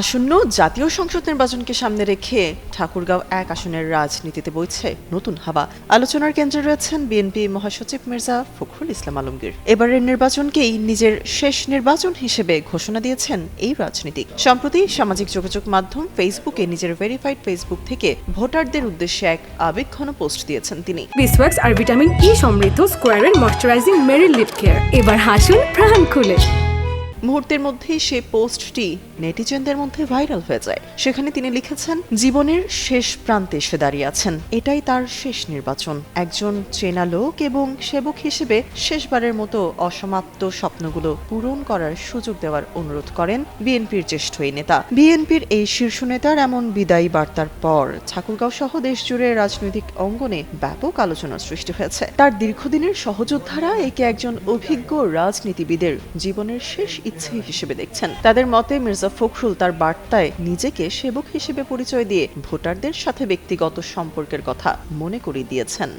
আসন্ন জাতীয় সংসদ নির্বাচনকে সামনে রেখে ঠাকুরগাঁও এক আসনের রাজনীতিতে বইছে নতুন হাওয়া। আলোচনার কেন্দ্রে রয়েছেন বিএনপি মহাসচিব মির্জা ফখরুল ইসলাম আলমগীর। এবারের নির্বাচনকেই নিজের শেষ নির্বাচন হিসেবে ঘোষণা দিয়েছেন এই রাজনীতিক। সম্প্রতি সামাজিক যোগাযোগ মাধ্যম ফেসবুকে নিজের ভেরিফাইড ফেসবুক থেকে ভোটারদের উদ্দেশ্যে এক আবেগঘন পোস্ট দিয়েছেন তিনি। বিসওয়াক্স আর ভিটামিন ই সমৃদ্ধ স্কোয়ারের ময়শ্চারাইজিং মেরি লিপ কেয়ার এবার হাসুন প্রাণ খুলে। মুহূর্তের মধ্যেই সে পোস্টটি নেটিজেনদের মধ্যে ভাইরাল হয়ে যায়। সেখানে তিনি লিখেছেন, জীবনের শেষ প্রান্তে এসে দাঁড়িয়ে আছেন। এটাই তার শেষ নির্বাচন। একজন চেনা লোক এবং সেবক হিসেবে শেষবারের মতো অসমাপ্ত স্বপ্নগুলো পূরণ করার সুযোগ দেওয়ার অনুরোধ করেন বিএনপির জ্যেষ্ঠ এই নেতা। বিএনপির এই শীর্ষ নেতার এমন বিদায়ী বার্তার পর ঠাকুরগাঁও সহ দেশ জুড়ে রাজনৈতিক অঙ্গনে ব্যাপক আলোচনার সৃষ্টি হয়েছে। তার দীর্ঘদিনের সহযোদ্ধারা একে একজন অভিজ্ঞ রাজনীতিবিদের জীবনের শেষ ইচ্ছে হিসেবে দেখছেন। তাদের মতে, মির্জা ফখরুল তার বার্তায় নিজেকে সেবক হিসেবে পরিচয় দিয়ে ভোটারদের সাথে ব্যক্তিগত সম্পর্কের কথা মনে করিয়ে দিয়েছেন।